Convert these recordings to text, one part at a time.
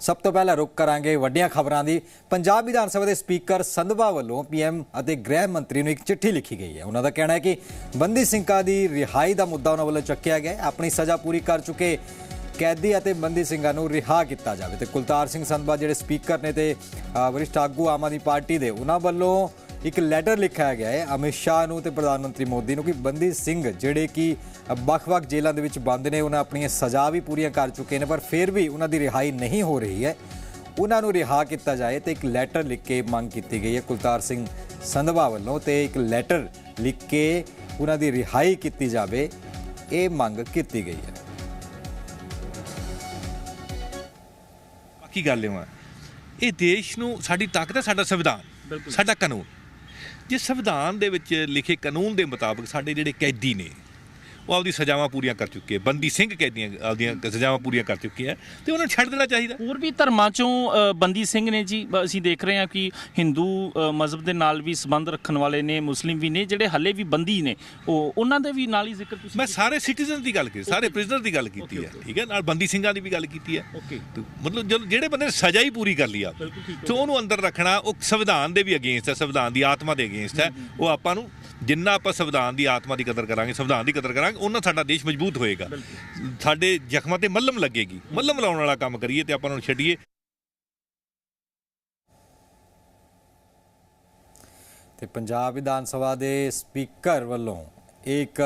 ਸਭ ਤੋਂ ਪਹਿਲਾਂ ਰੁਕ ਕਰਾਂਗੇ ਵੱਡੀਆਂ ਖਬਰਾਂ ਦੀ। ਪੰਜਾਬ ਵਿਧਾਨ ਸਭਾ ਦੇ ਸਪੀਕਰ ਸੰਧਵਾ ਵੱਲੋਂ ਪੀਐਮ ਅਤੇ ਗ੍ਰਹਿ ਮੰਤਰੀ ਨੂੰ ਇੱਕ ਚਿੱਠੀ ਲਿਖੀ ਗਈ ਹੈ। ਉਹਨਾਂ ਦਾ ਕਹਿਣਾ ਹੈ ਕਿ ਬੰਦੀ ਸਿੰਘਾਂ ਦੀ ਰਿਹਾਈ ਦਾ ਮੁੱਦਾ ਉਹਨਾਂ ਵੱਲੋਂ ਚੱਕਿਆ ਗਿਆ ਆਪਣੀ ਸਜ਼ਾ ਪੂਰੀ ਕਰ ਚੁੱਕੇ ਕੈਦੀ ਅਤੇ ਬੰਦੀ ਸਿੰਘਾਂ ਨੂੰ ਰਿਹਾ ਕੀਤਾ ਜਾਵੇ। ਤੇ ਕੁਲਤਾਰ ਸਿੰਘ ਸੰਧਵਾ ਜਿਹੜੇ ਸਪੀਕਰ ਨੇ ਤੇ ਅ, ਵਰਿਸ਼ਠ ਆਗੂ ਆਮ ਆਦਮੀ ਪਾਰਟੀ ਦੇ ਉਹਨਾਂ ਵੱਲੋਂ ਇੱਕ ਲੈਟਰ ਲਿਖਿਆ ਗਿਆ ਹੈ ਅਮਿਤ ਸ਼ਾਹ ਨੂੰ ਤੇ ਪ੍ਰਧਾਨ ਮੰਤਰੀ ਮੋਦੀ ਨੂੰ ਕਿ ਬੰਦੀ ਸਿੰਘ ਜਿਹੜੇ ਕਿ ਵੱਖ-ਵੱਖ ਜੇਲ੍ਹਾਂ ਦੇ ਵਿੱਚ ਬੰਦ ਨੇ ਉਹਨਾਂ ਆਪਣੀਆਂ ਸਜ਼ਾ ਵੀ ਪੂਰੀਆਂ ਕਰ ਚੁੱਕੇ ਨੇ ਪਰ ਫਿਰ ਵੀ ਉਹਨਾਂ ਦੀ ਰਿਹਾਈ ਨਹੀਂ ਹੋ ਰਹੀ ਹੈ। ਉਹਨਾਂ ਨੂੰ ਰਿਹਾ ਕੀਤਾ ਜਾਏ ਤੇ ਇੱਕ ਲੈਟਰ ਲਿਖ ਕੇ ਮੰਗ ਕੀਤੀ ਗਈ ਹੈ ਕੁਲਤਾਰ ਸਿੰਘ ਸੰਧਵਾ ਵੱਲੋਂ ਤੇ ਇੱਕ ਲੈਟਰ ਲਿਖ ਕੇ ਉਹਨਾਂ ਦੀ ਰਿਹਾਈ ਕੀਤੀ ਜਾਵੇ ਇਹ ਮੰਗ ਕੀਤੀ ਗਈ ਹੈ। ਬਾਕੀ ਗੱਲ ਇਹ ਇਹ ਦੇਸ਼ ਨੂੰ ਸਾਡੀ ਤਾਕਤ ਹੈ ਸਾਡਾ ਸੰਵਿਧਾਨ ਸਾਡਾ ਕਾਨੂੰਨ। ਜੇ ਸੰਵਿਧਾਨ ਦੇ ਵਿੱਚ ਲਿਖੇ ਕਾਨੂੰਨ ਦੇ ਮੁਤਾਬਕ ਸਾਡੇ ਜਿਹੜੇ ਕੈਦੀ ਨੇ ਉਹ ਆਪਦੀ ਸਜ਼ਾਵਾਂ ਪੂਰੀਆਂ ਕਰ ਚੁੱਕੇ ਬੰਦੀ ਸਿੰਘ ਕੈਦੀਆਂ ਆਪਦੀਆਂ ਸਜ਼ਾਵਾਂ ਪੂਰੀਆਂ ਕਰ ਚੁੱਕੇ ਆ ਤੇ ਉਹਨਾਂ ਨੂੰ ਛੱਡ ਦੇਣਾ ਚਾਹੀਦਾ। ਹੋਰ ਵੀ ਧਰਮਾਂ ਚੋਂ ਬੰਦੀ ਸਿੰਘ ਨੇ ਜੀ ਅਸੀਂ ਦੇਖ ਰਹੇ ਹਾਂ ਕਿ ਹਿੰਦੂ ਮਜ਼ਹਬ ਦੇ ਨਾਲ ਵੀ ਸੰਬੰਧ ਰੱਖਣ ਵਾਲੇ ਨੇ ਮੁਸਲਿਮ ਵੀ ਨੇ ਜਿਹੜੇ ਹੱਲੇ ਵੀ ਬੰਦੀ ਨੇ ਉਹ ਉਹਨਾਂ ਦੇ ਵੀ ਨਾਲ ਹੀ ਜ਼ਿਕਰ ਤੁਸੀਂ ਮੈਂ ਸਾਰੇ ਸਿਟੀਜ਼ਨ ਦੀ ਗੱਲ ਕੀਤੀ ਸਾਰੇ ਪ੍ਰਿਜ਼ਨਰ ਦੀ ਗੱਲ ਕੀਤੀ ਹੈ ਠੀਕ ਹੈ? ਨਾਲ ਬੰਦੀ ਸਿੰਘਾਂ ਦੀ ਵੀ ਗੱਲ ਕੀਤੀ ਹੈ। ਮਤਲਬ ਜਦੋਂ ਜਿਹੜੇ ਬੰਦੇ ਨੇ ਸਜ਼ਾ ਹੀ ਪੂਰੀ ਕਰ ਲਈ ਆ ਸੋ ਉਹਨੂੰ ਅੰਦਰ ਰੱਖਣਾ ਉਹ ਸੰਵਿਧਾਨ ਦੇ ਵੀ ਅਗੇਂਸਟ ਹੈ ਸੰਵਿਧਾਨ ਦੀ ਆਤਮਾ ਦੇ ਅਗੇਂਸਟ ਹੈ। ਉਹ ਆਪਾਂ ਨੂੰ ਜਿੰਨਾ ਆਪਾਂ ਸੰਵਿਧਾਨ ਦੀ ਆਤਮਾ ਦੀ ਕਦਰ ਕਰਾਂਗੇ ਸੰਵਿਧਾਨ ਦੀ ਕਦਰ ਕਰਾਂਗੇ ਉਹਨਾਂ ਸਾਡਾ ਦੇਸ਼ ਮਜ਼ਬੂਤ ਹੋਏਗਾ। ਸਾਡੇ ਜ਼ਖਮਾਂ ਤੇ ਮੱਲਮ ਲੱਗੇਗੀ। ਮੱਲਮ ਲਾਉਣ ਵਾਲਾ ਕੰਮ ਕਰੀਏ ਤੇ ਆਪਾਂ ਨੂੰ ਛੱਡੀਏ। ਤੇ ਪੰਜਾਬ ਵਿਧਾਨ ਸਭਾ ਦੇ ਸਪੀਕਰ ਵੱਲੋਂ ਇੱਕ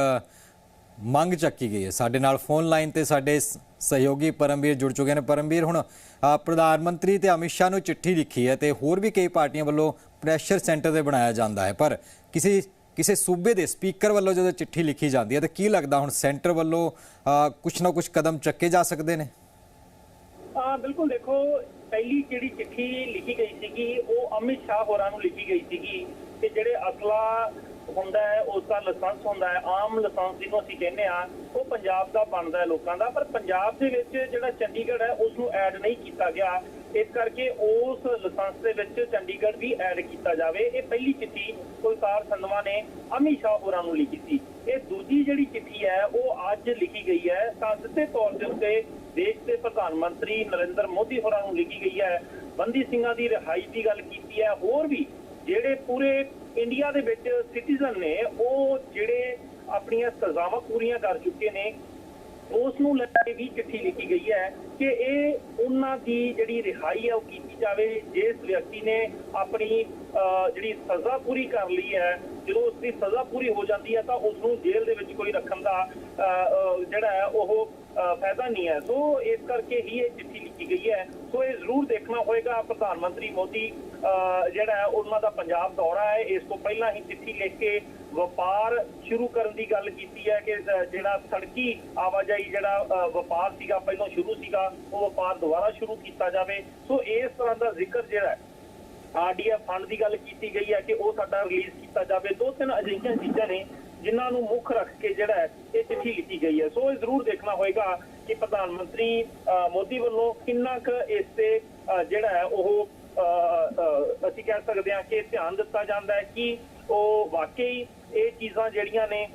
ਮੰਗ ਚੱਕੀ ਗਈ ਹੈ। ਸਾਡੇ ਨਾਲ ਫੋਨ ਲਾਈਨ ਤੇ ਸਾਡੇ ਸਹਿਯੋਗੀ ਪਰਮਵੀਰ ਜੁੜ ਚੁੱਕੇ ਨੇ। ਪਰਮਵੀਰ, ਹੁਣ ਪ੍ਰਧਾਨ ਮੰਤਰੀ ਤੇ ਅਮਿਤ ਸ਼ਾਹ ਨੂੰ ਚਿੱਠੀ ਲਿਖੀ ਹੈ ਤੇ ਹੋਰ ਵੀ ਕਈ ਪਾਰਟੀਆਂ ਵੱਲੋਂ ਪ੍ਰੈਸ਼ਰ ਸੈਂਟਰ ਤੇ ਬਣਾਇਆ ਜਾਂਦਾ ਹੈ। ਪਰ ਕਿਸੇ ਕਿਸੇ ਸੂਬੇ ਦੇ ਸਪੀਕਰ ਵੱਲੋਂ ਜਦੋਂ ਚਿੱਠੀ ਲਿਖੀ ਜਾਂਦੀ ਹੈ ਤਾਂ ਕੀ ਲੱਗਦਾ ਹੁਣ ਸੈਂਟਰ ਵੱਲੋਂ ਅ, ਕੁਛ ਨਾ ਕੁਛ ਕਦਮ ਚੱਕੇ ਜਾ ਸਕਦੇ ਨੇ? ਹਾਂ ਬਿਲਕੁਲ ਦੇਖੋ ਪਹਿਲੀ ਜਿਹੜੀ ਚਿੱਠੀ ਲਿਖੀ ਗਈ ਸੀਗੀ ਉਹ ਅਮਿਤ ਸ਼ਾਹ ਹੋਰਾਂ ਨੂੰ ਲਿਖੀ ਗਈ ਸੀਗੀ ਕਿ ਜਿਹੜੇ ਅਸਲਾ ਹੁੰਦਾ ਹੈ, ਉਸ ਦਾ ਲਾਇਸੈਂਸ ਹੁੰਦਾ ਹੈ, ਆਮ ਲਾਇਸੈਂਸ ਜਿਹਨੂੰ ਅਸੀਂ ਕਹਿੰਦੇ ਆ ਉਹ ਪੰਜਾਬ ਦਾ ਬਣਦਾ ਹੈ ਲੋਕਾਂ ਦਾ, ਪਰ ਪੰਜਾਬ ਦੇ ਵਿੱਚ ਜਿਹੜਾ ਚੰਡੀਗੜ੍ਹ ਹੈ ਉਸ ਨੂੰ ਐਡ ਨਹੀਂ ਕੀਤਾ ਗਿਆ। ਇਸ ਕਰਕੇ ਉਸ ਲਾਇਸੈਂਸ ਦੇ ਵਿੱਚ ਚੰਡੀਗੜ੍ਹ ਵੀ ਐਡ ਕੀਤਾ ਜਾਵੇ। ਇਹ ਪਹਿਲੀ ਚਿੱਠੀ ਕੁਲਤਾਰ ਸੰਧਵਾ ਨੇ ਅਮਿਤ ਸ਼ਾਹ ਹੋਰਾਂ ਨੂੰ ਲਿਖੀ ਸੀ। ਇਹ ਦੂਜੀ ਜਿਹੜੀ ਚਿੱਠੀ ਹੈ, ਉਹ ਅੱਜ ਲਿਖੀ ਗਈ ਹੈ। ਤਾਂ ਸਿੱਧੇ ਤੌਰ ਦੇ ਉੱਤੇ ਦੇਸ਼ ਦੇ ਪ੍ਰਧਾਨ ਮੰਤਰੀ ਨਰਿੰਦਰ ਮੋਦੀ ਹੋਰਾਂ ਨੂੰ ਲਿਖੀ ਗਈ ਹੈ। ਬੰਦੀ ਸਿੰਘਾਂ ਦੀ ਰਿਹਾਈ ਦੀ ਗੱਲ ਕੀਤੀ ਹੈ। ਹੋਰ ਵੀ ਜਿਹੜੇ ਪੂਰੇ ਇੰਡੀਆ ਦੇ ਵਿੱਚ ਸਿਟੀਜ਼ਨ ਨੇ ਉਹ ਜਿਹੜੇ ਆਪਣੀਆਂ ਸਜ਼ਾਵਾਂ ਪੂਰੀਆਂ ਕਰ ਚੁੱਕੇ ਨੇ ਉਸ ਨੂੰ ਲੈ ਕੇ ਵੀ ਚਿੱਠੀ ਲਿਖੀ ਗਈ ਹੈ ਕਿ ਇਹ ਉਹਨਾਂ ਦੀ ਜਿਹੜੀ ਰਿਹਾਈ ਹੈ ਉਹ ਕੀਤੀ ਜਾਵੇ ਜਿਸ ਵਿਅਕਤੀ ਨੇ ਆਪਣੀ ਅਹ, ਜਿਹੜੀ ਸਜ਼ਾ ਪੂਰੀ ਕਰ ਲਈ ਹੈ ਜਦੋਂ ਉਸ ਦੀ ਸਜ਼ਾ ਪੂਰੀ ਹੋ ਜਾਂਦੀ ਹੈ ਤਾਂ ਉਸ ਨੂੰ ਜੇਲ੍ਹ ਦੇ ਵਿੱਚ ਕੋਈ ਰੱਖਣ ਦਾ ਅਹ, ਜਿਹੜਾ ਹੈ ਉਹ ਫਾਇਦਾ ਨਹੀਂ ਹੈ। ਸੋ ਇਸ ਕਰਕੇ ਹੀ ਇਹ ਕੀਤੀ ਗਈ ਹੈ। ਸੋ ਇਹ ਜ਼ਰੂਰ ਦੇਖਣਾ ਹੋਏਗਾ। ਪ੍ਰਧਾਨ ਮੰਤਰੀ ਮੋਦੀ ਅਹ, ਜਿਹੜਾ ਉਹਨਾਂ ਦਾ ਪੰਜਾਬ ਦੌਰਾ ਹੈ। ਇਸ ਤੋਂ ਪਹਿਲਾਂ ਹੀ ਚਿੱਠੀ ਲਿਖ ਕੇ ਵਪਾਰ ਸ਼ੁਰੂ ਕਰਨ ਦੀ ਗੱਲ ਕੀਤੀ ਹੈ ਕਿ ਜਿਹੜਾ ਸੜਕੀ ਆਵਾਜਾਈ ਜਿਹੜਾ ਵਪਾਰ ਸੀਗਾ ਪਹਿਲਾਂ ਸ਼ੁਰੂ ਸੀਗਾ ਉਹ ਵਪਾਰ ਦੁਬਾਰਾ ਸ਼ੁਰੂ ਕੀਤਾ ਜਾਵੇ। ਸੋ ਇਸ ਤਰ੍ਹਾਂ ਦਾ ਜ਼ਿਕਰ ਜਿਹੜਾ ਹੈ ਆਰਡੀਐਫ ਫੰਡ ਦੀ ਗੱਲ ਕੀਤੀ ਗਈ ਹੈ ਕਿ ਉਹ ਸਾਡਾ ਰਿਲੀਜ਼ ਕੀਤਾ ਜਾਵੇ। ਦੋ ਤਿੰਨ ਅਜਿਹੀਆਂ ਚੀਜ਼ਾਂ ਨੇ ਜਿਨ੍ਹਾਂ ਨੂੰ ਮੁੱਖ ਰੱਖ ਕੇ ਜਿਹੜਾ ਹੈ ਇਹ ਚਿੱਠੀ ਲਿਖੀ ਗਈ ਹੈ। ਸੋ ਇਹ ਜ਼ਰੂਰ ਦੇਖਣਾ ਹੋਏਗਾ ਕਿ ਪ੍ਰਧਾਨ ਮੰਤਰੀ ਅਹ, ਮੋਦੀ ਵੱਲੋਂ ਕਿੰਨਾ ਕੁ ਇਸ ਤੇ ਜਿਹੜਾ ਹੈ ਉਹ ਅਸੀਂ ਕਹਿ ਸਕਦੇ ਹਾਂ ਕਿ ਧਿਆਨ ਦਿੱਤਾ ਜਾਂਦਾ ਹੈ ਕਿ ਉਹ ਵਾਕਈ ਇਹ ਚੀਜ਼ਾਂ ਜਿਹੜੀਆਂ ਨੇ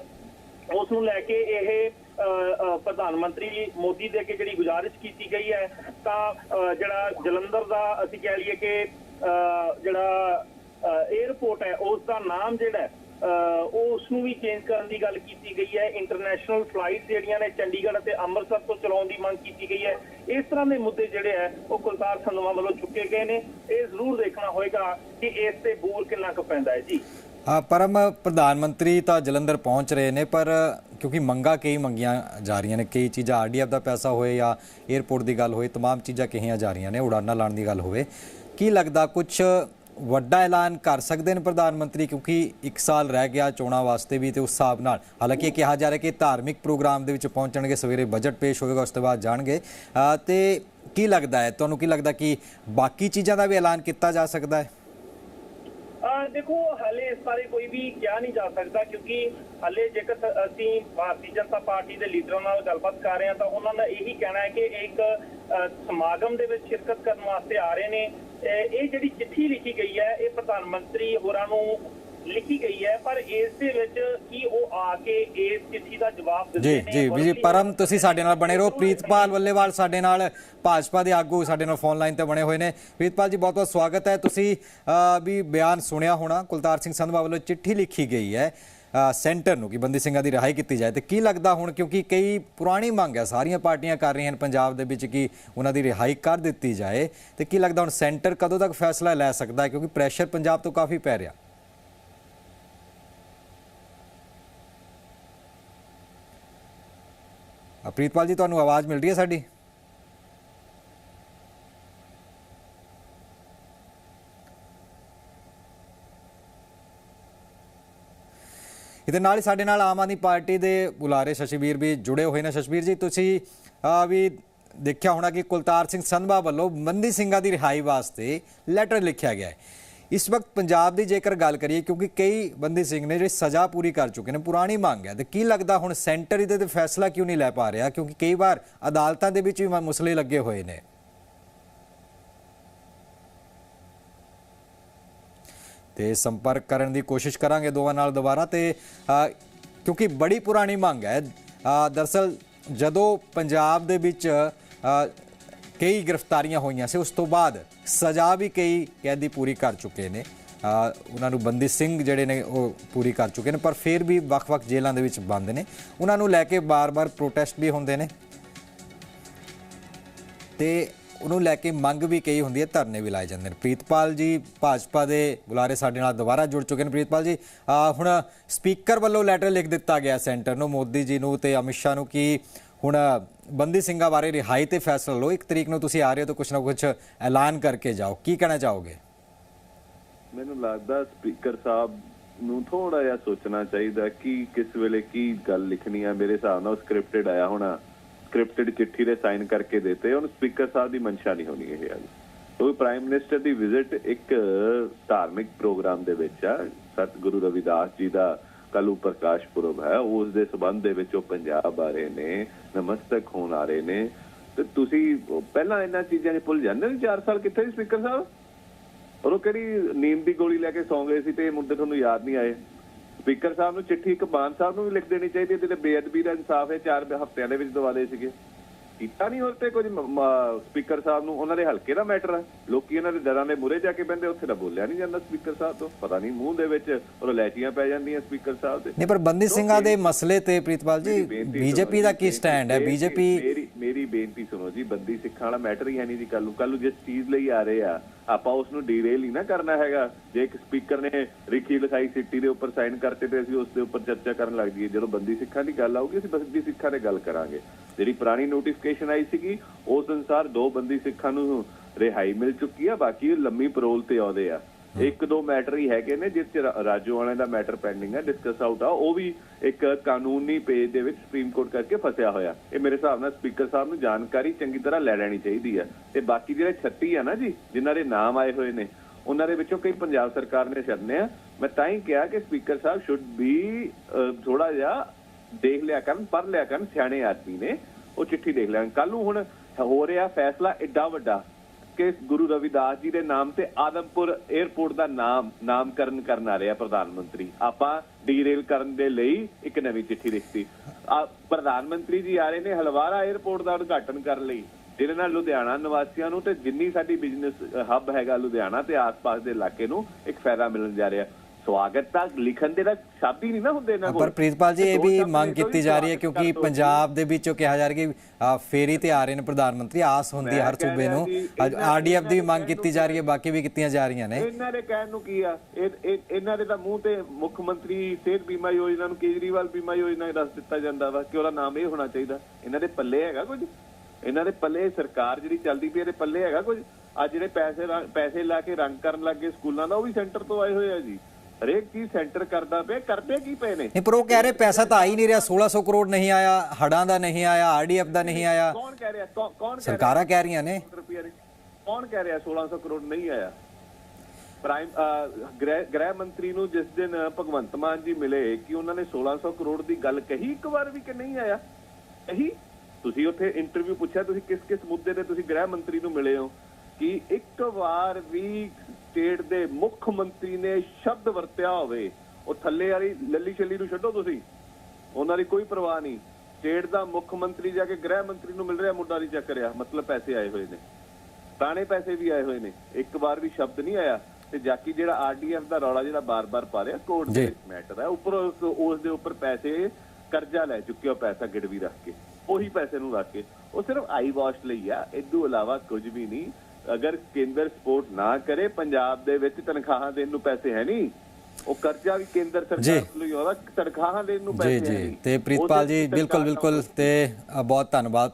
ਉਸ ਨੂੰ ਲੈ ਕੇ ਇਹ ਅ, ਪ੍ਰਧਾਨ ਮੰਤਰੀ ਮੋਦੀ ਦੇ ਅੱਗੇ ਜਿਹੜੀ ਗੁਜ਼ਾਰਿਸ਼ ਕੀਤੀ ਗਈ ਹੈ ਤਾਂ ਜਿਹੜਾ ਜਲੰਧਰ ਦਾ ਅਸੀਂ ਕਹਿ ਲਈਏ ਕਿ ਅ, ਜਿਹੜਾ 에ਅਰਪੋਰਟ ਹੈ ਉਸ ਦਾ ਨਾਮ ਜਿਹੜਾ ਉਹ ਉਸ ਨੂੰ ਵੀ ਚੇਂਜ ਕਰਨ ਦੀ ਗੱਲ ਕੀਤੀ ਗਈ ਹੈ। ਇੰਟਰਨੈਸ਼ਨਲ ਫਲਾਈਟ ਜਿਹੜੀਆਂ ਨੇ ਚੰਡੀਗੜ੍ਹ ਅਤੇ ਅੰਮ੍ਰਿਤਸਰ ਤੋਂ ਚਲਾਉਣ ਦੀ ਮੰਗ ਕੀਤੀ ਗਈ ਹੈ। ਇਸ ਤਰ੍ਹਾਂ ਦੇ ਮੁੱਦੇ ਜਿਹੜੇ ਹੈ, ਉਹ ਕੁਲਤਾਰ ਸੰਧਵਾ ਵੱਲੋਂ ਚੁੱਕੇ ਗਏ ਨੇ। ਇਹ ਜ਼ਰੂਰ ਦੇਖਣਾ ਹੋਏਗਾ ਕਿ ਇਸ ਤੇ ਬੂਰ ਕਿੰਨਾ ਕੁ ਪੈਂਦਾ ਹੈ। ਜੀ। ਪਰਮ ਪ੍ਰਧਾਨ ਮੰਤਰੀ ਤਾਂ ਜਲੰਧਰ ਪਹੁੰਚ ਰਹੇ ਨੇ, ਪਰ ਕਿਉਂਕਿ ਮੰਗਾ ਕਈ ਮੰਗੀਆਂ ਜਾ ਰਹੀਆਂ ਨੇ, ਕਈ ਚੀਜ਼ਾਂ ਆਰਡੀਐਫ ਦਾ ਪੈਸਾ ਹੋਏ ਜਾਂ 에어ਪੋਰਟ ਦੀ ਗੱਲ ਹੋਏ तमाम ਚੀਜ਼ਾਂ ਕਹੀਆਂ ਜਾ ਰਹੀਆਂ ਨੇ, ਉਡਾਨਾਂ ਲਾਣ ਦੀ ਗੱਲ ਹੋਵੇ। ਕੀ ਲੱਗਦਾ ਕੁਝ ਵੱਡਾ ਐਲਾਨ ਕਰ ਸਕਦੇ ਨੇ ਪ੍ਰਧਾਨ ਮੰਤਰੀ, ਕਿਉਂਕਿ 1 ਸਾਲ ਰਹਿ ਗਿਆ ਚੋਣਾਂ ਵਾਸਤੇ ਵੀ ਤੇ ਉਸ ਹਿਸਾਬ ਨਾਲ। ਹਾਲਾਂਕਿ ਇਹ ਕਿਹਾ ਜਾ ਰਿਹਾ ਕਿ ਧਾਰਮਿਕ ਪ੍ਰੋਗਰਾਮ ਦੇ ਵਿੱਚ ਪਹੁੰਚਣਗੇ, ਸਵੇਰੇ ਬਜਟ ਪੇਸ਼ ਹੋਵੇਗਾ, ਉਸ ਤੋਂ ਬਾਅਦ ਜਾਣਗੇ। ਤੇ ਕੀ ਲੱਗਦਾ ਹੈ? ਤੁਹਾਨੂੰ ਕੀ ਲੱਗਦਾ ਕਿ ਬਾਕੀ ਚੀਜ਼ਾਂ ਦਾ ਵੀ ਐਲਾਨ ਕੀਤਾ ਜਾ ਸਕਦਾ ਹੈ? ਦੇਖੋ, ਹਾਲੇ ਇਸ ਬਾਰੇ ਕੋਈ ਵੀ ਕਿਹਾ ਨਹੀਂ ਜਾ ਸਕਦਾ, ਕਿਉਂਕਿ ਹਾਲੇ ਜੇਕਰ ਅਸੀਂ ਭਾਰਤੀ ਜਨਤਾ ਪਾਰਟੀ ਦੇ ਲੀਡਰਾਂ ਨਾਲ ਗੱਲਬਾਤ ਕਰ ਰਹੇ ਹਾਂ, ਤਾਂ ਉਹਨਾਂ ਦਾ ਇਹੀ ਕਹਿਣਾ ਹੈ ਕਿ ਇੱਕ ਸਮਾਗਮ ਦੇ ਵਿੱਚ ਸ਼ਿਰਕਤ ਕਰਨ ਵਾਸਤੇ ਆ ਰਹੇ ਨੇ। ਇਹ ਜਿਹੜੀ ਚਿੱਠੀ ਲਿਖੀ ਗਈ ਹੈ ਇਹ ਪ੍ਰਧਾਨ ਮੰਤਰੀ ਹੋਰਾਂ ਨੂੰ ਲਿਖੀ ਗਈ ਹੈ ਪਰ ਇਸ ਦੇ ਵਿੱਚ ਕੀ ਉਹ ਆ ਕੇ ਇਸ ਚਿੱਠੀ ਦਾ ਜਵਾਬ ਜੀ ਦਿੰਦੇ ਨੇ? ਜੀ ਵੀ ਜੀ ਪਰਮ ਤੁਸੀਂ ਸਾਡੇ ਨਾਲ ਬਣੇ ਰਹੋ। ਪ੍ਰੀਤਪਾਲ ਵੱਲੇਵਾਲ ਸਾਡੇ ਨਾਲ ਭਾਜਪਾ ਦੇ ਆਗੂ ਸਾਡੇ ਨਾਲ ਫੋਨ ਲਾਈਨ ਤੇ ਬਣੇ ਹੋਏ ਨੇ। ਪ੍ਰੀਤਪਾਲ ਜੀ ਬਹੁਤ ਬਹੁਤ ਸਵਾਗਤ ਹੈ। ਤੁਸੀਂ ਵੀ ਬਿਆਨ ਸੁਣਿਆ ਹੋਣਾ। ਕੁਲਤਾਰ ਸਿੰਘ ਸੰਧਵਾ ਵੱਲੋਂ ਚਿੱਠੀ ਲਿਖੀ ਗਈ ਹੈ। ਸੈਂਟਰ ਨੂੰ ਕਿ ਬੰਦੀ ਸਿੰਘਾਂ ਦੀ ਰਿਹਾਈ ਕੀਤੀ ਜਾਏ ਤੇ ਕੀ ਲੱਗਦਾ ਹੁਣ? ਕਿਉਂਕਿ ਕਈ ਪੁਰਾਣੀ ਮੰਗ ਹੈ ਸਾਰੀਆਂ ਪਾਰਟੀਆਂ ਕਰ ਰਹੀਆਂ ਹਨ ਪੰਜਾਬ ਦੇ ਵਿੱਚ ਕਿ ਉਹਨਾਂ ਦੀ ਰਿਹਾਈ ਕਰ ਦਿੱਤੀ ਜਾਏ। ਤੇ ਕੀ ਲੱਗਦਾ ਹੁਣ ਸੈਂਟਰ ਕਦੋਂ ਤੱਕ ਫੈਸਲਾ ਲੈ ਸਕਦਾ ਹੈ? ਕਿਉਂਕਿ ਪ੍ਰੈਸ਼ਰ ਪੰਜਾਬ ਤੋਂ ਕਾਫੀ ਪੈ ਰਿਹਾ। ਪ੍ਰੀਤਪਾਲ ਜੀ, ਤੁਹਾਨੂੰ ਆਵਾਜ਼ ਮਿਲ ਰਹੀ ਹੈ ਸਾਡੀ? ਇਹਦੇ ਨਾਲ ਹੀ ਸਾਡੇ ਨਾਲ ਆਮ ਆਦਮੀ ਪਾਰਟੀ ਦੇ ਬੁਲਾਰੇ ਸ਼ਸ਼ੀਵੀਰ ਵੀ ਜੁੜੇ ਹੋਏ ਨੇ। ਸ਼ਸ਼ਵੀਰ ਜੀ, ਤੁਸੀਂ ਵੀ ਦੇਖਿਆ ਹੋਣਾ ਕਿ ਕੁਲਤਾਰ ਸਿੰਘ ਸੰਧਵਾ ਵੱਲੋਂ ਬੰਦੀ ਸਿੰਘਾਂ ਦੀ ਰਿਹਾਈ ਵਾਸਤੇ ਲੈਟਰ ਲਿਖਿਆ ਗਿਆ ਹੈ। ਇਸ ਵਕਤ ਪੰਜਾਬ ਦੀ ਜੇਕਰ ਗੱਲ ਕਰੀਏ, ਕਿਉਂਕਿ ਕਈ ਬੰਦੀ ਸਿੰਘ ਨੇ ਜਿਹੜੀ ਸਜ਼ਾ ਪੂਰੀ ਕਰ ਚੁੱਕੇ ਨੇ, ਪੁਰਾਣੀ ਮੰਗ ਹੈ, ਤੇ ਕੀ ਲੱਗਦਾ ਹੁਣ ਸੈਂਟਰ ਇਹਦੇ ਤੇ ਫੈਸਲਾ ਕਿਉਂ ਨਹੀਂ ਲੈ ਪਾ ਰਿਹਾ? ਕਿਉਂਕਿ ਕਈ ਵਾਰ ਅਦਾਲਤਾਂ ਦੇ ਵਿੱਚ ਵੀ ਮ- ਮਸਲੇ ਲੱਗੇ ਹੋਏ ਨੇ। ਤੇ ਸੰਪਰਕ ਕਰਨ ਦੀ ਕੋਸ਼ਿਸ਼ ਕਰਾਂਗੇ ਦੋਵਾਂ ਨਾਲ ਦੁਬਾਰਾ ਤੇ ਕਿਉਂਕਿ ਬੜੀ ਪੁਰਾਣੀ ਮੰਗ ਹੈ। ਅ, ਦਰਸਲ ਜਦੋਂ ਪੰਜਾਬ ਦੇ ਵਿੱਚ ਕਈ ਗ੍ਰਿਫਤਾਰੀਆਂ ਹੋਈਆਂ ਸੀ ਉਸ ਤੋਂ ਬਾਅਦ ਸਜ਼ਾ ਵੀ ਕਈ ਕੈਦੀ ਪੂਰੀ ਕਰ ਚੁੱਕੇ ਨੇ। ਉਹਨਾਂ ਨੂੰ ਬੰਦੀ ਸਿੰਘ ਜਿਹੜੇ ਨੇ ਉਹ ਪੂਰੀ ਕਰ ਚੁੱਕੇ ਨੇ ਪਰ ਫਿਰ ਵੀ ਵੱਖ-ਵੱਖ ਜੇਲ੍ਹਾਂ ਦੇ ਵਿੱਚ ਬੰਦ ਨੇ। ਉਹਨਾਂ ਨੂੰ ਲੈ ਕੇ ਬਾਰ-ਬਾਰ ਪ੍ਰੋਟੈਸਟ ਵੀ ਹੁੰਦੇ ਨੇ। ਤੇ ਉਹਨੂੰ ਲੈ ਕੇ ਮੰਗ ਵੀ ਕਈ ਹੁੰਦੀ ਹੈ, ਧਰਨੇ ਵੀ ਲਾਏ ਜਾਂਦੇ ਨੇ। ਪ੍ਰੀਤਪਾਲ ਜੀ ਭਾਜਪਾ ਦੇ ਬੁਲਾਰੇ ਸਾਡੇ ਨਾਲ ਦੁਬਾਰਾ ਜੁੜ ਚੁੱਕੇ ਨੇ। ਪ੍ਰੀਤਪਾਲ ਜੀ ਹੁਣ ਸਪੀਕਰ ਵੱਲੋਂ ਲੈਟਰ ਲਿਖ ਦਿੱਤਾ ਗਿਆ ਸੈਂਟਰ ਨੂੰ, ਮੋਦੀ ਜੀ ਨੂੰ ਤੇ ਅਮਿਤ ਸ਼ਾਹ ਨੂੰ ਕਿ ਹੁਣ ਬੰਦੀ ਸਿੰਘਾਂ ਬਾਰੇ ਰਿਹਾਈ ਤੇ ਫੈਸਲਾ ਲਓ। ਇੱਕ ਤਰੀਕ ਨੂੰ ਤੁਸੀਂ ਆ ਰਹੇ ਹੋ ਤਾਂ ਕੁਝ ਨਾ ਕੁਝ ਐਲਾਨ ਕਰਕੇ ਜਾਓ। ਕੀ ਕਹਿਣਾ ਚਾਹੋਗੇ? ਮੈਨੂੰ ਲੱਗਦਾ ਸਪੀਕਰ ਸਾਹਿਬ ਨੂੰ ਥੋੜਾ ਜਿਹਾ ਸੋਚਣਾ ਚਾਹੀਦਾ ਕਿ ਕਿਸ ਵੇਲੇ ਕੀ ਗੱਲ ਲਿਖਣੀ ਆ। ਮੇਰੇ ਹਿਸਾਬ ਨਾਲ ਸਕ੍ਰਿਪਟਡ ਆਇਆ ਹੋਣਾ। ਸਕ੍ਰਿਪਟਡ ਚਿੱਠੀ ਦੇ ਸਾਈਨ ਕਰਕੇ ਦਿੱਤੇ ਹੁਣ ਸਪੀਕਰ ਸਾਹਿਬ ਦੀ ਮਨਸ਼ਾ ਨਹੀਂ ਹੋਣੀ ਇਹ ਅੱਜ ਉਹ ਪ੍ਰਾਈਮ ਮਿਨਿਸਟਰ ਦੀ ਵਿਜ਼ਿਟ ਇੱਕ ਧਾਰਮਿਕ ਪ੍ਰੋਗਰਾਮ ਦੇ ਵਿੱਚ ਆ, ਸਤਿਗੁਰੂ ਰਵਿਦਾਸ ਜੀ ਦਾ ਕੱਲੂ ਪ੍ਰਕਾਸ਼ ਪੁਰਬ ਹੈ, ਉਸ ਦੇ ਸਬੰਧ ਦੇ ਵਿੱਚ ਉਹ ਪੰਜਾਬ ਆ ਰਹੇ ਨੇ, ਨਮਸਤਕ ਹੋਣ ਆ ਰਹੇ ਨੇ। ਤੇ ਤੁਸੀਂ ਪਹਿਲਾਂ ਇਹਨਾਂ ਚੀਜ਼ਾਂ 'ਚ ਭੁੱਲ ਜਾਂਦੇ ਨੇ 4 ਸਾਲ ਕਿੱਥੇ ਸੀ ਸਪੀਕਰ ਸਾਹਿਬ? ਔਰ ਉਹ ਕਿਹੜੀ ਨੀਂਦ ਦੀ ਗੋਲੀ ਲੈ ਕੇ ਸੌਂ ਗਏ ਸੀ ਤੇ ਇਹ ਮੁੱਦੇ ਤੁਹਾਨੂੰ ਯਾਦ ਨਹੀਂ ਆਏ? ਸਪੀਕਰ ਸਾਹਿਬ ਨੂੰ ਚਿੱਠੀ ਇੱਕ ਮਾਨ ਸਾਹਿਬ ਨੂੰ ਵੀ ਲਿਖ ਦੇਣੀ ਚਾਹੀਦੀ ਤੇ ਬੇਅਦਬੀ ਦਾ ਇਨਸਾਫ ਹੈ ਚਾਰ ਹਫ਼ਤਿਆਂ ਦੇ ਵਿੱਚ ਦਵਾ ਦੇ ਸੀਗੇ। ਕੀਤਾ ਨਹੀਂ ਹੋਰ ਤੇ ਕੁਝ ਸਪੀਕਰ ਸਾਹਿਬ ਨੂੰ ਉਹਨਾਂ ਦੇ ਹਲਕੇ ਦਾ ਮੈਟਰ ਹੈ। ਲੋਕੀ ਇਹਨਾਂ ਦੇ ਦਰਾਂ ਦੇ ਮੂਹਰੇ ਜਾ ਕੇ ਬੰਦੇ ਉੱਥੇ ਤਾਂ ਬੋਲਿਆ ਨਹੀਂ ਜਾਂਦਾ ਸਪੀਕਰ ਸਾਹਿਬ ਤੋਂ। ਪਤਾ ਨਹੀਂ ਮੂੰਹ ਦੇ ਵਿੱਚ ਉਹ ਲੈਚੀਆਂ ਪੈ ਜਾਂਦੀਆਂ ਸਪੀਕਰ ਸਾਹਿਬ ਦੇ। ਨਹੀਂ ਪਰ ਬੰਦੀ ਸਿੰਘਾਂ ਦੇ ਮਸਲੇ ਤੇ ਪ੍ਰੀਤਪਾਲ ਜੀ ਮੇਰੀ ਬੀਜੇਪੀ ਦਾ ਕੀ ਸਟੈਂਡ ਹੈ? ਮੇਰੀ- ਬੀਜੇਪੀ ਮੇਰੀ ਬੇਨਤੀ ਸੁਣੋ ਜੀ, ਬੰਦੀ ਸਿੱਖਾਂ ਵਾਲਾ ਮੈਟਰ ਹੀ ਹੈ ਨਹੀਂ ਜੀ ਕੱਲ ਨੂੰ। ਕੱਲ ਨੂੰ ਜਿਸ ਚੀਜ਼ ਲਈ ਆ ਰਹੇ ਆ, ਆਪਾਂ ਉਸ ਨੂੰ ਡੀਰੇਲ ਹੀ ਨਾ ਕਰਨਾ ਹੈਗਾ। ਜੇ ਇੱਕ ਸਪੀਕਰ ਨੇ ਰਿਖੀ ਲਿਖਾਈ ਸਿੱਟੀ ਦੇ ਉੱਪਰ ਸਾਈਨ ਕਰਤੇ ਤੇ ਅਸੀਂ ਉਸ ਦੇ ਉੱਪਰ ਚਰਚਾ ਕਰਨ ਲੱਗ ਜਾਈਏ। ਜਦੋਂ ਬੰਦੀ ਸਿੱਖਾਂ ਦੀ ਗੱਲ ਆਊਗੀ, ਅਸੀਂ ਬੰਦੀ ਸਿੱਖਾਂ ਦੇ ਗੱਲ ਕਰਾਂਗੇ। ਜਿਹੜੀ ਪੁਰਾਣੀ ਨੋਟੀਫਿਕੇਸ਼ਨ ਆਈ ਸੀਗੀ, ਉਸ ਅਨੁਸਾਰ ਦੋ ਬੰਦੀ ਸਿੱਖਾਂ ਨੂੰ ਰਿਹਾਈ ਮਿਲ ਚੁੱਕੀ ਆ, ਬਾਕੀ ਲੰਮੀ ਪਰੋਲ ਤੇ ਆਉਂਦੇ ਆ। ਇੱਕ ਦੋ ਮੈਟਰ ਹੀ ਹੈਗੇ ਨੇ ਜਿਸ ਚ ਰਾਜੂ ਵਾਲਿਆਂ ਦਾ ਮੈਟਰ ਪੈਂਡਿੰਗ ਹੈ ਡਿਸਕਸ ਆਊਟ ਆ। ਉਹ ਵੀ ਇੱਕ ਕਾਨੂੰਨੀ ਪੇਜ ਦੇ ਵਿੱਚ ਸੁਪਰੀਮ ਕੋਰਟ ਕਰਕੇ ਫਸਿਆ ਹੋਇਆ। ਇਹ ਮੇਰੇ ਹਿਸਾਬ ਨਾਲ ਸਪੀਕਰ ਸਾਹਿਬ ਨੂੰ ਜਾਣਕਾਰੀ ਚੰਗੀ ਤਰ੍ਹਾਂ ਲੈ ਲੈਣੀ ਚਾਹੀਦੀ ਹੈ। ਤੇ ਬਾਕੀ ਜਿਹੜੇ 36 ਆ ਨਾ ਜੀ, ਜਿਨ੍ਹਾਂ ਦੇ ਨਾਮ ਆਏ ਹੋਏ ਨੇ, ਉਹਨਾਂ ਦੇ ਵਿੱਚੋਂ ਕਈ ਪੰਜਾਬ ਸਰਕਾਰ ਨੇ ਛੱਡਨੇ ਆ। ਮੈਂ ਤਾਂ ਹੀ ਕਿਹਾ ਕਿ ਸਪੀਕਰ ਸਾਹਿਬ ਸ਼ੁੱਡ ਬੀ ਥੋੜਾ ਜਿਹਾ ਦੇਖ ਲਿਆ ਕਰਨ, ਪੜ੍ਹ ਲਿਆ ਕਰਨ ਸਿਆਣੇ ਆਦਮੀ ਨੇ। ਉਹ ਚਿੱਠੀ ਦੇਖ ਲੈਣ ਕੱਲ ਨੂੰ ਹੁਣ ਹੋ ਰਿਹਾ ਫੈਸਲਾ ਏਡਾ ਵੱਡਾ। ਕਿ ਗੁਰੂ ਰਵਿਦਾਸ ਜੀ ਦੇ ਨਾਮ ਤੇ ਆਦਮਪੁਰ 에ਅਰਪੋਰਟ ਦਾ ਨਾਮ, ਨਾਮਕਰਨ ਕਰਨ ਆ ਰਿਹਾ ਪ੍ਰਧਾਨ ਮੰਤਰੀ। ਆਪਾਂ ਡੀਰੇਲ ਕਰਨ ਦੇ ਲਈ ਇੱਕ ਨਵੀਂ ਚਿੱਠੀ ਲਿਖਤੀ। ਪ੍ਰਧਾਨ ਮੰਤਰੀ ਜੀ ਆ ਰਹੇ ਨੇ ਹਲਵਾਰਾ 에ਅਰਪੋਰਟ ਦਾ ਉਦਘਾਟਨ ਕਰਨ ਲਈ, ਜਿਹਦੇ ਨਾਲ ਲੁਧਿਆਣਾ ਨਿਵਾਸੀਆਂ ਨੂੰ ਤੇ ਜਿੰਨੀ ਸਾਡੀ ਬਿਜ਼ਨਸ ਹੱਬ ਹੈਗਾ ਲੁਧਿਆਣਾ ਤੇ ਆਸ-ਪਾਸ ਦੇ ਇਲਾਕੇ ਨੂੰ ਇੱਕ ਫਾਇਦਾ ਮਿਲਣ ਜਾ ਰਿਹਾ। ਸਵਾਗਤ ਤਾਂ ਲਿਖਣ ਦੇ ਤਾਂ ਸ਼ਬਦ ਹੀ ਨਹੀਂ ਨਾ ਹੁੰਦੇ ਇਹਨਾਂ ਕੋਲ। ਪਰ ਪ੍ਰੀਤਪਾਲ ਜੀ ਇਹ ਵੀ ਮੰਗ ਕੀਤੀ ਜਾ ਰਹੀ ਹੈ ਕਿਉਂਕਿ। ਪੰਜਾਬ ਦੇ ਵਿੱਚੋਂ ਕਿਹਾ ਜਾ ਰਿਹਾ ਕਿ ਫੇਰੀ ਤੇ ਆ ਰਹੇ ਨੇ ਪ੍ਰਧਾਨ ਮੰਤਰੀ ਆਸ ਹੁੰਦੀ ਹੈ ਹਰ ਸੂਬੇ ਨੂੰ। ਆਰਡੀਐਫ ਦੀ ਵੀ ਮੰਗ ਕੀਤੀ ਜਾ ਰਹੀ ਹੈ ਬਾਕੀ ਵੀ ਕੀਤੀਆਂ ਜਾ ਰਹੀਆਂ ਨੇ। ਇਹਨਾਂ ਦੇ ਕਹਿਣ ਨੂੰ ਕੀ ਆ? ਇਹ ਇਹ- ਇਹਨਾਂ ਦੇ ਤਾਂ ਮੂੰਹ ਤੇ ਮੁੱਖ ਮੰਤਰੀ ਸਿਹਤ ਬੀਮਾ ਯੋਜਨਾ ਨੂੰ ਕੇਜਰੀਵਾਲ ਬੀਮਾ ਯੋਜਨਾ ਦੱਸ ਦਿੱਤਾ ਜਾਂਦਾ ਵਾ ਕਿ ਉਹਦਾ ਨਾਮ ਇਹ ਹੋਣਾ ਚਾਹੀਦਾ। ਇਹਨਾਂ ਦੇ ਪੱਲੇ ਹੈਗਾ ਕੁਝ? ਇਹਨਾਂ ਦੇ ਪੱਲੇ ਸਰਕਾਰ ਜਿਹੜੀ ਚੱਲਦੀ ਪਈ ਇਹਦੇ ਪੱਲੇ ਹੈਗਾ ਕੁਝ? ਆ ਜਿਹੜੇ ਪੈਸੇ ਪੈਸੇ ਲਾ ਕੇ ਰੰਗ ਕਰਨ ਲੱਗੇ ਸਕੂਲਾਂ ਦਾ ਉਹ ਵੀ ਸੈਂਟਰ ਤੋਂ ਆਏ ਹੋਏ ਆ ਜੀ। ਹਰੇਕ ਚੀਜ਼ ਸੈਂਟਰ ਕਰਦਾ ਪਿਆ ਕਰਦੇ ਕੀ ਪਏ ਨੇ? ਨਹੀਂ ਪਰ ਉਹ ਕਹਿ ਰਹੇ ਪੈਸਾ ਤਾਂ ਆ ਹੀ ਨਹੀਂ ਰਿਹਾ 1600 ਕਰੋੜ ਨਹੀਂ ਆਇਆ ਹੜਾਂ ਦਾ ਨਹੀਂ ਆਇਆ ਆਰਡੀਐਫ ਦਾ ਨਹੀਂ ਆਇਆ। ਕੌਣ ਕਹਿ ਰਿਹਾ? ਕੌਣ ਕਹਿ ਰਿਹਾ? ਸਰਕਾਰਾਂ ਕਹਿ ਰਹੀਆਂ ਨੇ। ਕੌਣ ਕਹਿ ਰਿਹਾ 1600 ਕਰੋੜ ਨਹੀਂ ਆਇਆ? ਪ੍ਰਾਈਮ ਗ੍ਰਹਿ ਮੰਤਰੀ ਨੂੰ ਜਿਸ ਦਿਨ ਭਗਵੰਤ ਮਾਨ ਜੀ ਮਿਲੇ ਕਿ ਉਹਨਾਂ ਨੇ 1600 ਕਰੋੜ ਦੀ ਗੱਲ ਕਹੀ ਇੱਕ ਵਾਰ ਵੀ ਕਿ ਨਹੀਂ ਆਇਆ? ਕਹੀ? ਤੁਸੀਂ ਉੱਥੇ ਇੰਟਰਵਿਊ ਪੁੱਛਿਆ ਤੁਸੀਂ ਕਿਸ ਕਿਸ ਮੁੱਦੇ ਤੇ ਤੁਸੀਂ ਗ੍ਰਹਿ ਮੰਤਰੀ ਨੂੰ ਮਿਲੇ ਹੋ? ਕਿ ਇੱਕ ਵਾਰ ਵੀ ਸਟੇਟ ਦੇ ਮੁੱਖ ਮੰਤਰੀ ਨੇ ਸ਼ਬਦ ਵਰਤਿਆ ਹੋਵੇ ਉਹ ਥੱਲੇ ਵਾਲੀ ਲੱਲੀ ਛੱਲੀ ਨੂੰ ਛੱਡੋ ਤੁਸੀਂ। ਉਹਨਾਂ ਦੀ ਕੋਈ ਪਰਵਾਹ ਨਹੀਂ। ਸਟੇਟ ਦਾ ਮੁੱਖ ਮੰਤਰੀ ਜਾ ਕੇ ਗ੍ਰਹਿ ਮੰਤਰੀ ਨੂੰ ਮਿਲ ਰਿਹਾ ਮੁੱਦਾ ਨਹੀਂ ਚੱਕ ਰਿਹਾ। ਮਤਲਬ ਪੈਸੇ ਆਏ ਹੋਏ ਨੇ। ਤਾਣੇ ਪੈਸੇ ਵੀ ਆਏ ਹੋਏ ਨੇ। ਇੱਕ ਵਾਰ ਵੀ ਸ਼ਬਦ ਨਹੀਂ ਆਇਆ। ਤੇ ਜਾਕੀ ਜਿਹੜਾ ਆਰਡੀਐਫ ਦਾ ਰੌਲਾ ਜਿਹੜਾ ਬਾਰ-ਬਾਰ ਪਾ ਰਿਹਾ ਕੋਰਟ ਦੇ ਮੈਟਰ ਹੈ। ਉੱਪਰ ਉਸ ਦੇ ਉੱਪਰ ਪੈਸੇ ਕਰਜ਼ਾ ਲੈ ਚੁੱਕੇ ਹੋ ਪੈਸਾ ਗਿੜਵੀ ਰੱਖ ਕੇ। ਉਹੀ ਪੈਸੇ ਨੂੰ ਰੱਖ ਕੇ। ਉਹ ਸਿਰਫ ਆਈ ਵਾਸ਼ ਲਈ ਆ। ਇਦੋਂ ਇਲਾਵਾ ਕੁਝ ਵੀ ਨਹੀਂ। ਅਗਰ ਕੇਂਦਰ ਸਪੋਰਟ ਨਾ ਕਰੇ ਪੰਜਾਬ ਦੇ ਵਿੱਚ ਤਨਖਾਹਾਂ ਦੇਣ ਨੂੰ ਪੈਸੇ ਹੈ ਨਹੀਂ। ਉਹ ਕਰਜ਼ਾ ਵੀ ਕੇਂਦਰ। ਸਰਕਾਰ ਲਈ ਉਹਦਾ ਤਨਖਾਹਾਂ ਦੇਣ ਨੂੰ ਪੈਸੇ ਹੈ ਜੀ। ਤੇ ਪ੍ਰੀਤਪਾਲ ਜੀ ਬਿਲਕੁਲ ਬਿਲਕੁਲ ਤੇ ਬਹੁਤ ਧੰਨਵਾਦ।